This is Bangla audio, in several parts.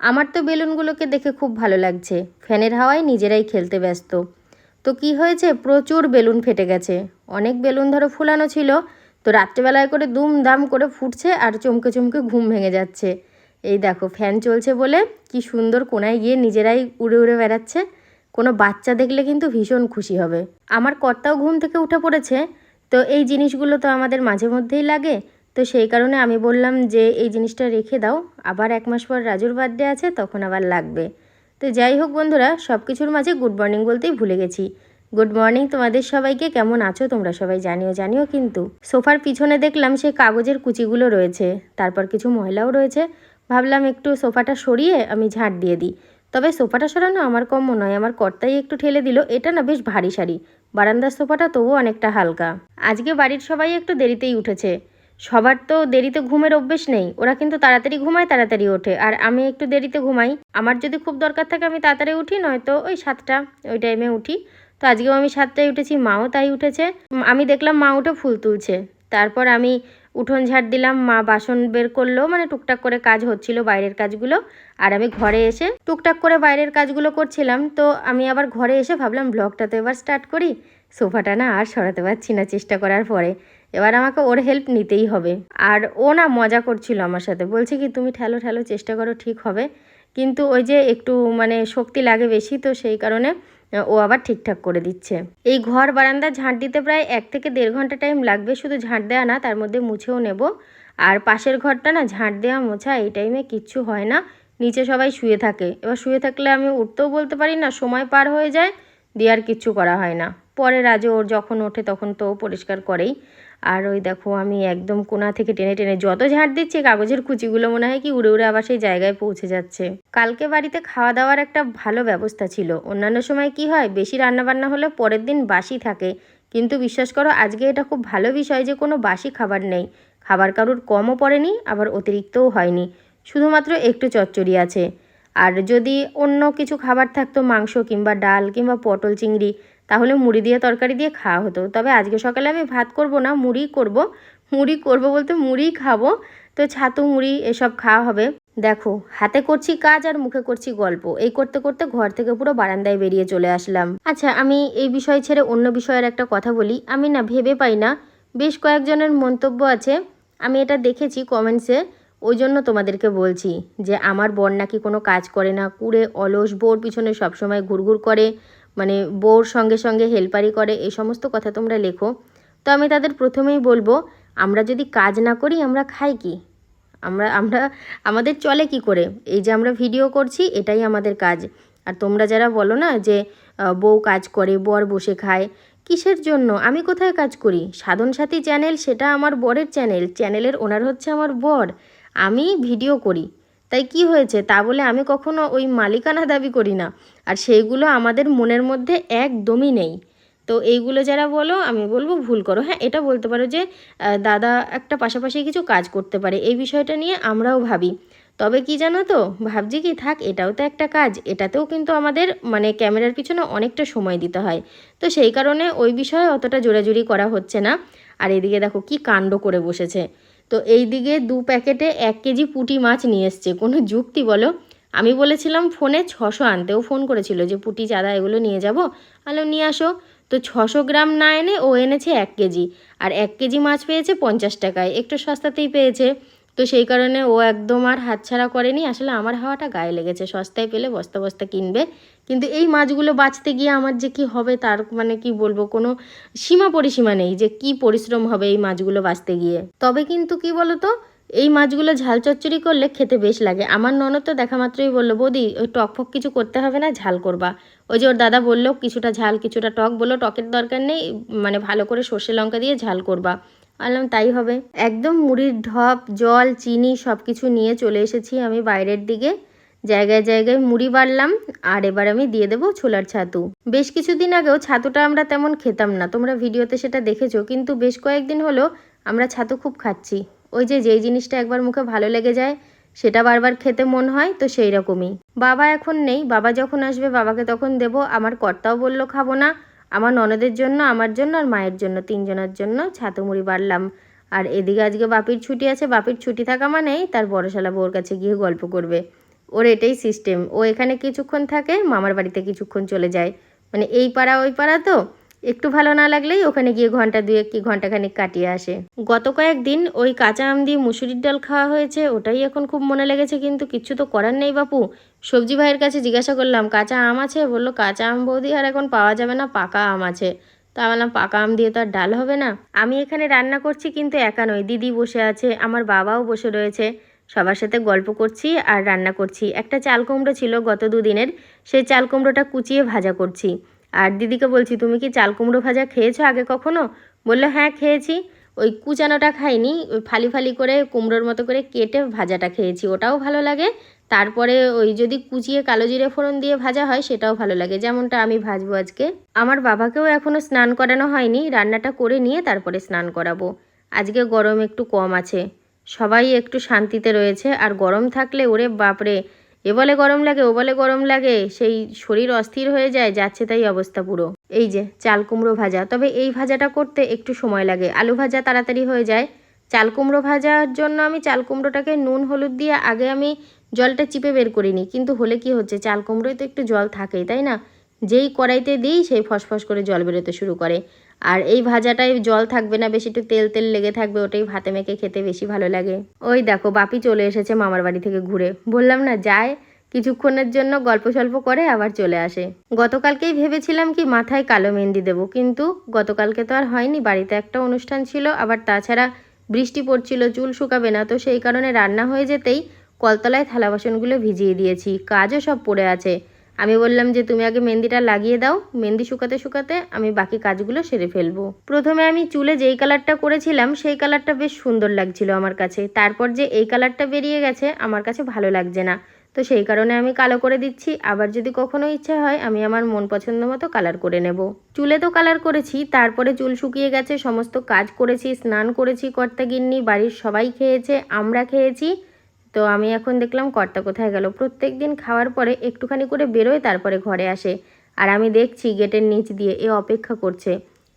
আমার তো বেলুনগুলোকে দেখে খুব ভালো লাগছে। ফ্যানের হাওয়ায় নিজেরাই খেলতে ব্যস্ত। তো কি হয়েছে? প্রচুর বেলুন ফেটে গেছে। অনেক বেলুন ধরো ফুলানো ছিল। তো রাত্রেবেলায় করে দুম দাম করে ফুটছে আর চমকে চমকে ঘুম ভেঙে যাচ্ছে। এই দেখো, ফ্যান চলছে বলে কি সুন্দর কোনায় গিয়ে নিজেরাই উড়ে উড়ে বেড়াচ্ছে। কোনো বাচ্চা দেখলে কিন্তু ভীষণ খুশি হবে। আমার কর্তাও ঘুম থেকে উঠে পড়েছে। তো এই জিনিসগুলো তো আমাদের মাঝে মধ্যেই লাগে। তো সেই কারণে আমি বললাম যে, এই জিনিসটা রেখে দাও। আবার এক মাস পর রাজুর বার্থডে আছে, তখন আবার লাগবে। তো যাই হোক বন্ধুরা সব কিছুর মাঝে গুড মর্নিং বলতেই ভুলে গেছি। গুড মর্নিং তোমাদের সবাইকে, কেমন আছো তোমরা সবাই জানিও জানিও কিন্তু। সোফার পিছনে দেখলাম সে কাগজের কুচিগুলো রয়েছে, তারপর কিছু ময়লাও রয়েছে। ভাবলাম একটু সোফাটা সরিয়ে আমি ঝাঁট দিয়ে দিই। তবে সোফাটা সরানো আমার কম নয়, আমার কর্তাই একটু ঠেলে দিল, এটা না বেশ ভারী সারি বারান্দার সোফাটা তবুও অনেকটা হালকা। আজকে বাড়ির সবাই একটু দেরিতেই উঠেছে। সবার তো দেরিতে ঘুমের অভ্যেস নেই, ওরা কিন্তু তাড়াতাড়ি ঘুমায়, তাড়াতাড়ি ওঠে। আর আমি একটু দেরিতে ঘুমাই। আমার যদি খুব দরকার থাকে আমি তাড়াতাড়ি উঠি, নয়তো ওই সাতটা, ওই টাইমে উঠি। তো আজকেও আমি সাতটায় উঠেছি, মাও তাই উঠেছে। আমি দেখলাম মা উঠে ফুল তুলছে। তারপর আমি উঠোন ঝাড় দিলাম, মা বাসন বের করল মানে টুকটাক করে কাজ হচ্ছিল বাইরের কাজগুলো। আর আমি ঘরে এসে টুকটাক করে বাইরের কাজগুলো করছিলাম। তো আমি আবার ঘরে এসে ভাবলাম, ব্লগটা তো এবার স্টার্ট করি। সোফাটা না আর সরাতে পারছি না চেষ্টা করার পরে। এবার আমাকে ওর হেল্প নিতেই হবে। আর ও না মজা করছিল আমার সাথে। বলছে কি, তুমি ঠেলো ঠেলো চেষ্টা করো, ঠিক হবে। কিন্তু ওই যে একটু মানে শক্তি লাগে বেশি, তো সেই কারণে, ও আবার ঠিকঠাক করে দিচ্ছে। এই ঘর বারান্দা ঝাঁট দিতে প্রায় এক থেকে দেড় ঘণ্টা টাইম লাগবে, শুধু ঝাঁট দেওয়া না, তার মধ্যে মুছেও নেব। আর পাশের ঘরটা না, ঝাঁট দেওয়া মোছা, এই টাইমে কিচ্ছু হয় না। নিচে সবাই শুয়ে থাকে। এবার শুয়ে থাকলে আমি উঠতেও বলতে পারি না, সময় পার হয়ে যায়, দিয়ে আর কিচ্ছু করা হয় না। পরে রাজু ওর যখন ওঠে, তখন তো পরিষ্কার করেই। আর ওই দেখো আমি একদম কোনা থেকে টেনে টেনে যত ঝাড় দিচ্ছি কাগজের কুচিগুলো মনে হয় কি উড়ে উড়ে আবার সেই জায়গায় পৌঁছে যাচ্ছে। কালকে বাড়িতে খাওয়া দাওয়ার একটা ভালো ব্যবস্থা ছিল। অন্যান্য সময় কি হয়, বেশি রান্নাবান্না হলে পরের দিন বাসি থাকে। কিন্তু বিশ্বাস করো, আজকে এটা খুব ভালো বিষয় যে কোনো বাসি খাবার নেই। খাবার কারুর কমও পড়েনি, আবার অতিরিক্তও হয়নি। শুধুমাত্র একটু চচ্চড়ি আছে। আর যদি অন্য কিছু খাবার থাকতো, মাংস কিংবা ডাল কিংবা পটল চিংড়ি তাহলে মুড়ি দিয়ে তরকারি দিয়ে খাওয়া হতো। তবে আজকে সকালে আমি ভাত করব না মুড়ি করব। মুড়ি করব বলতে মুড়িই খাব। তো ছাতু, মুড়ি এসব খাওয়া হবে। দেখো, হাতে করছি কাজ আর মুখে করছি গল্প। এই করতে করতে ঘর থেকে পুরো বারান্দায় বেরিয়ে চলে আসলাম। আচ্ছা আমি এই বিষয় ছেড়ে অন্য বিষয়ের একটা কথা বলি। আমি না ভেবে পাই না। বেশ কয়েকজনের মন্তব্য আছে। আমি এটা দেখেছি কমেন্টসে ওই জন্য তোমাদেরকে বলছি যে, আমার বর নাকি কোনো কাজ করে না। কুড়ে, অলস, বোর পিছনে সবসময় ঘুরঘুর করে। মানে বউর সঙ্গে সঙ্গে হেল্পারি করে, এই সমস্ত কথা তোমরা লেখো। তো আমি তাদের প্রথমেই বলব, আমরা যদি কাজ না করি, আমরা খাই কি? আমরা আমরা, আমাদের চলে কি করে? এই যে আমরা ভিডিও করছি, এটাই আমাদের কাজ। আর তোমরা যারা বলো না যে বউ কাজ করে, বর বসে খায়, কিসের জন্য? আমি কোথায় কাজ করি? সাধন সাথী চ্যানেল, সেটা আমার বরের চ্যানেল। চ্যানেলের ওনার হচ্ছে আমার বর। আমি ভিডিও করি। তাই কি হয়েছে তা বলে আমি কখনো ওই মালিকানা দাবি করি না। আর সেইগুলো আমাদের মনের মধ্যে একদমই নেই। তো এইগুলো যারা বলো, আমি বলব ভুল করো। হ্যাঁ এটা বলতে পারো যে দাদা একটা পাশাপাশি কিছু কাজ করতে পারে। এই বিষয়টা নিয়ে আমরাও ভাবি। তবে কি জানো তো, ভাবছি কি, থাক, এটাও তো একটা কাজ। এটাতেও কিন্তু আমাদের মানে ক্যামেরার পিছনে অনেকটা সময় দিতে হয়। তো সেই কারণে ওই বিষয়ে অতটা জোরাজুরি করা হচ্ছে না। আর এদিকে দেখো কি কাণ্ড করে বসেছে। তো এই দিকে দু প্যাকেটে এক কেজি পুঁটি মাছ নিয়ে এসছে। কোনো যুক্তি বলো? আমি বলেছিলাম ফোনে ছশো আনতেও ফোন করেছিল যে, পুঁটি, চাঁদা এগুলো নিয়ে যাব? আলো, নিয়ে আসো। তো ছশো গ্রাম না এনে ও এনেছে এক কেজি। আর এক কেজি মাছ পেয়েছে পঞ্চাশ টাকায়। একটু সস্তাতেই পেয়েছে। তো সেই কারণে ও একদম আর হাতছাড়া করেনি। আসলে আমার হাওয়াটা গায়ে লেগেছে। সস্তায় পেলে বস্তা বস্তা কিনবে। কিন্তু এই মাছগুলো বাঁচতে গিয়ে আমার যে কি হবে তার মানে কি বলব, কোনো সীমা পরিসীমা নেই যে কি পরিশ্রম হবে এই মাছগুলো বাঁচতে গিয়ে। তবে কিন্তু কি বলতো, এই মাছগুলো ঝাল চচ্চড়ি করলে খেতে বেশ লাগে। আমার ননদ তো দেখা মাত্রই বলল, বৌদি, ওই টক ফক কিছু করতে হবে না, ঝাল করবা। ওই যে ওর দাদা বলল, কিছুটা ঝাল, কিছুটা টক। বলল, টকের দরকার নেই মানে ভালো করে সর্ষে লঙ্কা দিয়ে ঝাল করবা। বললাম, তাই হবে। একদম মুড়ির ঢপ, জল, চিনি সব কিছু নিয়ে চলে এসেছি আমি বাইরের দিকে। জায়গায় জায়গায় মুড়ি বাড়লাম, আর এবার আমি দিয়ে দেবো ছোলার ছাতু। বেশ কিছুদিন আগেও ছাতুটা আমরা তেমন খেতাম না, তোমরা ভিডিওতে সেটা দেখেছ, কিন্তু বেশ কয়েকদিন হলো আমরা ছাতু খুব খাচ্ছি। ওই যে যেই জিনিসটা একবার মুখে ভালো লেগে যায়, সেটা বারবার খেতে মন হয়, তো সেই রকমই। বাবা এখন নেই, বাবা যখন আসবে বাবাকে তখন দেব, আমার কর্তাও বলল খাব না, আমার ননদের জন্য, আমার জন্য, আর মায়ের জন্য, তিনজনের জন্য ছাতু মুড়ি বাড়লাম। আর এদিকে আজকে বাপির ছুটি আছে, বাপির ছুটি থাকা মানেই তার বড়শালা বউর কাছে গিয়ে গল্প করবে। ওর এটাই সিস্টেম ও এখানে কিছুক্ষণ থাকে, মামার বাড়িতে কিছুক্ষণ চলে যায়। মানে এই পাড়া, ওই পাড়া তো। একটু ভালো না লাগলেই ওখানে গিয়ে ঘণ্টা দুয়েক কি ঘন্টাখানিক কাটিয়ে আসে। গত কয়েকদিন ওই কাঁচা আম দিয়ে মুসুরির ডাল খাওয়া হয়েছে, ওটাই এখন খুব মনে লেগেছে, কিন্তু কিচ্ছু তো করার নেই বাপু। সবজি ভাইয়ের কাছে জিজ্ঞাসা করলাম, কাঁচা আম আছে? বলল, কাঁচা আম বৌদি, আর এখন পাওয়া যাবে না, পাকা আম আছে। তা বললাম, পাকা আম দিয়ে তো আর ডাল হবে না? আমি এখানে রান্না করছি, কিন্তু একা নই, দিদি বসে আছে, আমার বাবাও বসে রয়েছে। সবার সাথে গল্প করছি আর রান্না করছি। একটা চাল কুমড়ো ছিল গত দুদিনের, সেই চাল কুমড়োটা কুচিয়ে ভাজা করছি। আর দিদিকে বলছি, তুমি কি চাল কুমড়ো ভাজা খেয়েছো আগে কখনো? বলল হ্যাঁ খেয়েছি। ওই কুচানোটা খাইনি, ওই ফালি ফালি করে কুমড়োর মতো করে কেটে ভাজাটা খেয়েছি। ওটাও ভালো লাগে। তারপরে ওই যদি কুচিয়ে কালো জিরে ফোড়ন দিয়ে ভাজা হয়, সেটাও ভালো লাগে। যেমনটা আমি ভাজবো আজকে। আমার বাবাকেও এখনও স্নান করানো হয়নি। রান্নাটা করে নিয়ে তারপরে স্নান করাবো। আজকে গরম একটু কম আছে। সবাই একটু শান্তিতে রয়েছে। আর গরম থাকলে ওরে বাপরে, এ বলে গরম লাগে, ও বলে গরম লাগে, সেই শরীর অস্থির হয়ে যায়, যাচ্ছে তাই অবস্থা পুরো। এই যে, চাল কুমড়ো ভাজা। তবে এই ভাজাটা করতে একটু সময় লাগে। আলু ভাজা তাড়াতাড়ি হয়ে যায়। চাল কুমড়ো ভাজার জন্য আমি চাল কুমড়োটাকে নুন, হলুদ দিয়ে আগে আমি জলটা চিপে বের করিনি। কিন্তু হলে কি হচ্ছে, চাল কুমড়োয় তো একটু জল থাকেই, তাই না? যেই কড়াইতে দিই, সেই ফসফস করে জল বেরোতে শুরু করে। আর এই ভাজাটায় জল থাকবে না, বেশি একটু তেল তেল লেগে থাকবে, ওটাই ভাতে মেখে খেতে বেশি ভালো লাগে। ওই দেখো, বাপি চলে এসেছে মামার বাড়ি থেকে ঘুরে। বললাম না, যায়। কিছুক্ষণের জন্য গল্প সল্প করে আবার চলে আসে। গতকালকেই ভেবেছিলাম কি, মাথায় কালো মেহেন্দি দেবো, কিন্তু গতকালকে তো আর হয়নি। বাড়িতে একটা অনুষ্ঠান ছিল, আবার তাছাড়া বৃষ্টি পড়ছিল, চুল শুকাবে না, তো সেই কারণে রান্না হয়ে যেতেই কলতলায় থালা বাসনগুলো ভিজিয়ে দিয়েছি। কাজও সব পড়ে আছে। আমি বললাম যে তুমি আগে মেহেন্দিটা লাগিয়ে দাও, মেহেন্দি শুকাতে শুকাতে আমি বাকি কাজগুলো সেরে ফেলব। প্রথমে আমি চুলে যেই কালারটা করেছিলাম, সেই কালারটা বেশ সুন্দর লাগছিল আমার কাছে। তারপর যে এই কালারটা বেরিয়ে গেছে, আমার কাছে ভালো লাগছে না। তো সেই কারণে আমি কালো করে দিচ্ছি। আবার যদি কখনো ইচ্ছা হয়, আমি আমার মন পছন্দ মতো কালার করে নেব। চুলে তো কালার করেছি, তারপরে চুল শুকিয়ে গেছে, সমস্ত কাজ করেছি, স্নান করেছি কর্তা গিন্নি, বাড়ির সবাই খেয়েছে, আমরা খেয়েছি। তো আমি এখন দেখলাম কর্তা কোথায় গেল। প্রত্যেক দিন খাওয়ার পরে একটুখানি করে বেরোয়, তারপরে ঘরে আসে। আর আমি দেখছি গেটের নিচ দিয়ে এ অপেক্ষা করছে।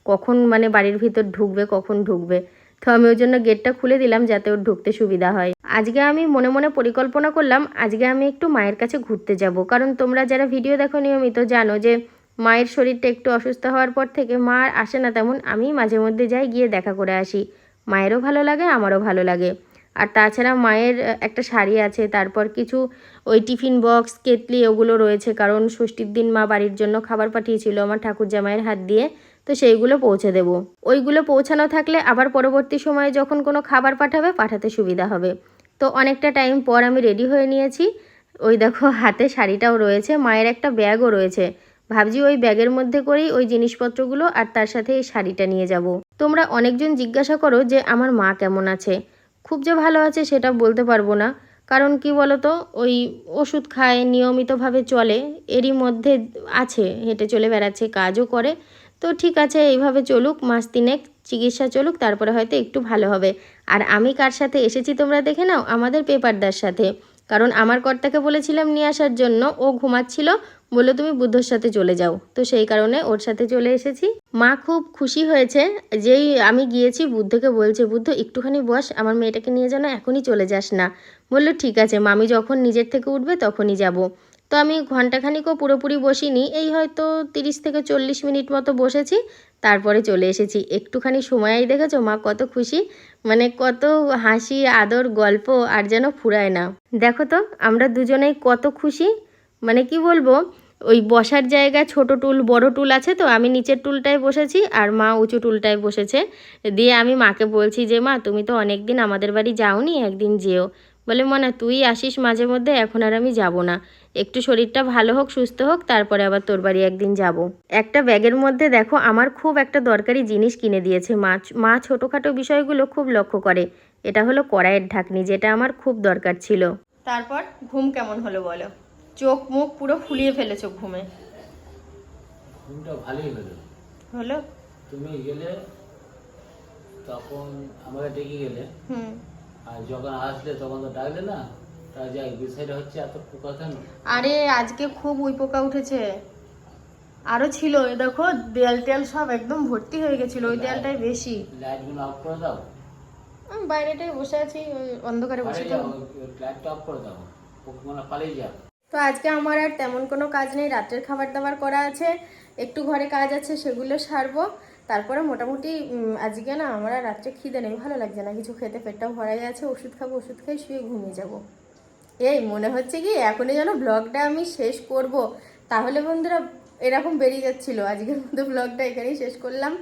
কখন মানে বাড়ির ভিতর ঢুকবে, কখন ঢুকবে। তো আমি ওই জন্য গেটটা খুলে দিলাম যাতে ওর ঢুকতে সুবিধা হয়। আজকে আমি মনে মনে পরিকল্পনা করলাম, আজকে আমি একটু মায়ের কাছে ঘুরতে যাব। কারণ তোমরা যারা ভিডিও দেখো নিয়মিত জানো যে, মায়ের শরীরটা একটু অসুস্থ হওয়ার পর থেকে মা আর আসে না তেমন। আমি মাঝে মধ্যে যাই গিয়ে দেখা করে আসি। মায়েরও ভালো লাগে, আমারও ভালো লাগে। আর তাছাড়া মায়ের একটা শাড়ি আছে, তারপর কিছু ওই টিফিন বক্স, কেটলি, ওগুলো রয়েছে, কারণ ষষ্ঠীর দিন মা বাড়ির জন্য খাবার পাঠিয়েছিল আমার ঠাকুর জামাইয়ের হাত দিয়ে, তো সেইগুলো পৌঁছে দেব। ওইগুলো পৌঁছানো থাকলে আবার পরবর্তী সময়ে যখন কোনো খাবার পাঠাবে, পাঠাতে সুবিধা হবে। তো অনেকটা টাইম পর আমি রেডি হয়ে নিয়েছি। ওই দেখো, হাতে শাড়িটাও রয়েছে, মায়ের একটা ব্যাগও রয়েছে। ভাবছি ওই ব্যাগের মধ্যে করেই ওই জিনিসপত্রগুলো আর তার সাথে এই শাড়িটা নিয়ে যাব। তোমরা অনেকজন জিজ্ঞাসা করো যে, আমার মা কেমন আছে? খুব যে ভালো আছে সেটা বলতে পারব না। কারণ কি বলতো, ওই ওষুধ খায়, নিয়মিতভাবে চলে, এরই মধ্যে আছে, হেঁটে চলে বেড়াচ্ছে, কাজও করে। তো ঠিক আছে, এইভাবে চলুক, মাস তিনেক চিকিৎসা চলুক, তারপরে হয়তো একটু ভালো হবে। আর আমি কার সাথে এসেছি তোমরা দেখে নাও, আমাদের পেপারদার সাথে। কারণ আমার কর্তাকে বলেছিলাম নিয়ে আসার জন্য, ও ঘুমাচ্ছিল, বলল তুমি বুদ্ধর সাথে চলে যাও। তো সেই কারণে ওর সাথে চলে এসেছি। মা খুব খুশি হয়েছে যেই আমি গিয়েছি, বুদ্ধকে বলছে, বুদ্ধ, একটুখানি বস, আমার মেয়েটাকে নিয়ে যেন এখনই চলে যাস না। বলল, ঠিক আছে, মামি যখন নিজের থেকে উঠবে তখনই যাব। তো আমি ঘন্টাখানিকও পুরোপুরি বসিনি, এই হয়তো তিরিশ থেকে চল্লিশ মিনিট মতো বসেছি, তারপরে চলে এসেছি। একটুখানি সময়ই দেখেছ, মা কত খুশি মানে কত হাসি, আদর, গল্প, আর যেন ফুরায় না। দেখো তো, আমরা দুজনেই কত খুশি মানে কি বলব, ওই বসার জায়গায় ছোট টুল, বড় টুল আছে তো, আমি নিচের টুলটায় বসেছি, আর মা উঁচু টুলটায় বসেছে। দিয়ে আমি মাকে বলছি যে, মা, তুমি তো অনেক দিন আমাদের বাড়ি যাওনি, একদিন যেও। বলে মনে তুই আসিস মাঝে মধ্যে এখন আর আমি যাব না। একটু শরীরটা ভালো হোক সুস্থ হোক তারপরে আবার তোর বাড়ি একদিন যাব। একটা ব্যাগের মধ্যে দেখো আমার খুব একটা দরকারি জিনিস কিনে দিয়েছে। মা মা ছোটোখাটো বিষয়গুলো খুব লক্ষ্য করে। এটা হলো কড়াইয়ের ঢাকনি যেটা আমার খুব দরকার ছিল। তারপর ঘুম কেমন হলো বলো? চোখ মুখ পুরো ফুলিয়ে ফেলেছো ঘুমে। ঘুমটা ভালোই হলো। হলো? তুমি গেলে তখন আমাকে ডেকে গেলে। হুম। আর যখন আসলে তখন তো ডাকলে না? তা যাই বিষয়টা হচ্ছে এত পোকা কেন আরে আজকে খুব উই পোকা উঠেছে। আরও ছিল এ দেখো দেয়াল টেয়াল সব একদম ভর্তি হয়ে গেছিল ওই দেয়ালটাই বেশি। লাইটগুলো অফ করে দাও। আমি বাইরেটাই বসে আছি ওই অন্ধকারে বসে তো লাইটটা অফ করে দাও। পোকাগুলো পালিয়ে যাবে তো আজকে আমার আর তেমন কোনো কাজ নেই রাত্রের খাবার দাবার করা আছে একটু ঘরে কাজ আছে সেগুলো সারবো। তারপরে মোটামুটি আজকে না আমার রাত্রে খিদে নেই, ভালো লাগছে না। কিছু খেতে পেটটাও ভরা গেছে ওষুধ খাব, ওষুধ খেয়ে শুয়ে ঘুমিয়ে যাব। এই মনে হচ্ছে কি, এখনই যেন ব্লগটা আমি শেষ করব। তাহলে বন্ধুরা, এরকম বেরিয়ে যাচ্ছিল। আজকের মতো ব্লগটা এখানেই শেষ করলাম।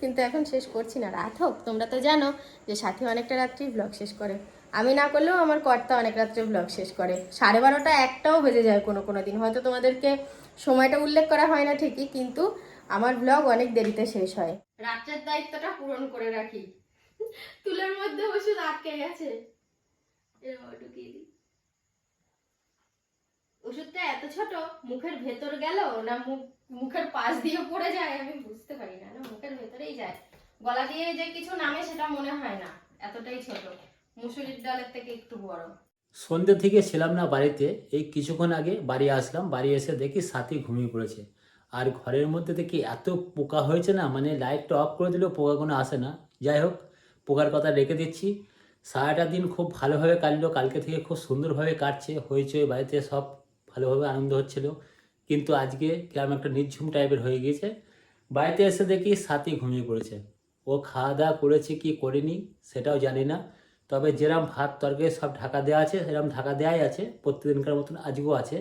কিন্তু এখন শেষ করছি না। রাত হোক, তোমরা তো জানো যে সাথী অনেকটা রাত্রি ব্লগ শেষ করে। আমি না করলেও আমার কর্তা অনেক রাত্রে ব্লগ শেষ করে। সাড়ে বারোটা একটাও বেজে যায় কোনো কোনো দিন। হয়তো তোমাদেরকে সময়টা উল্লেখ করা হয় না ঠিকই, কিন্তু আমার ব্লগ অনেক দেরিতে শেষ হয়। রাত্রের দায়িত্বটা পূরণ করে রাখি। তুলের মধ্যে ওষুধ আটকে গেছে। ঢুকিয়ে দিই। ওষুধটা এত ছোট মুখের ভেতর গেল না মুখ মুখের পাশ দিয়ে পড়ে যায়? আমি বুঝতে পারি না না মুখের ভেতরেই যায়। গলা দিয়ে যে কিছু নামে সেটা মনে হয় না এতটাই ছোট। মুসুরির ডালের থেকে একটু বড়। সন্ধ্যে থেকে ছিলাম না বাড়িতে এই কিছুক্ষণ আগে বাড়ি আসলাম বাড়ি এসে দেখি সাথী ঘুমিয়ে পড়েছে। আর ঘরের মধ্যে দেখি এত পোকা হয়েছে না মানে লাইটটা অফ করে দিলেও পোকা কোনো আসে না। যাই হোক, পোকার কথা রেখে দিচ্ছি। সারাটা দিন খুব ভালোভাবে কাটলো, কালকে থেকে খুব সুন্দরভাবে কাটছে, হয়েছে, বাড়িতে সব ভালোভাবে আনন্দ হচ্ছিল। কিন্তু আজকে কেমন একটা নির্ঝুম টাইপের হয়ে গিয়েছে। বাড়িতে এসে দেখি সাথী ঘুমিয়ে পড়েছে। ও খাওয়া দাওয়া করেছে কি করেনি সেটাও জানি না। তবে যেরকম ভাত তরকারি সব ঢাকা দেওয়া আছে সেরকম ঢাকা দেওয়াই আছে, প্রত্যেকদিনকার মতন আজকেও আছে।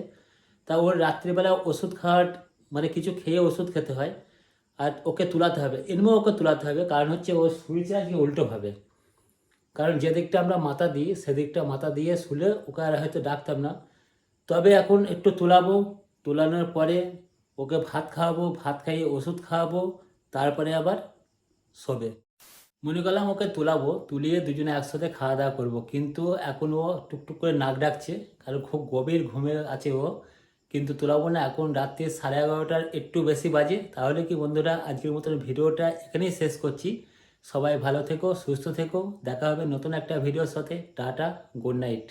তা ওর রাত্রিবেলা ওষুধ খাওয়ার মানে কিছু খেয়ে ওষুধ খেতে হয়, আর ওকে তুলাতে হবে। এমনিও ওকে তুলাতে হবে, কারণ হচ্ছে ও শুয়েছে আজকে উল্টোভাবে। কারণ যে দিকটা আমরা মাথা দিই সেদিকটা মাথা দিয়ে শুলে ওকে আর হয়তো ডাকতাম না। তবে এখন একটু তোলাবো, তোলানোর পরে ওকে ভাত খাওয়াবো, ভাত খাইয়ে ওষুধ খাওয়াবো, তারপরে আবার শোবে। মনে করলাম ওকে তোলাবো, তুলিয়ে দুজনে একসাথে খাওয়া দাওয়া করব, কিন্তু এখন ও টুকটুক করে নাক ডাকছে, কারণ খুব গভীর ঘুমে আছে ও। কিন্তু তোলাবো না এখন রাত্রে সাড়ে এগারোটার একটু বেশি বাজে। তাহলে কি বন্ধুরা, আজকের মতন ভিডিওটা এখানেই শেষ করছি। সবাই ভালো থেকো, সুস্থ থেকো। দেখা হবে নতুন একটা ভিডিওর সাথে। টাটা, গুড নাইট।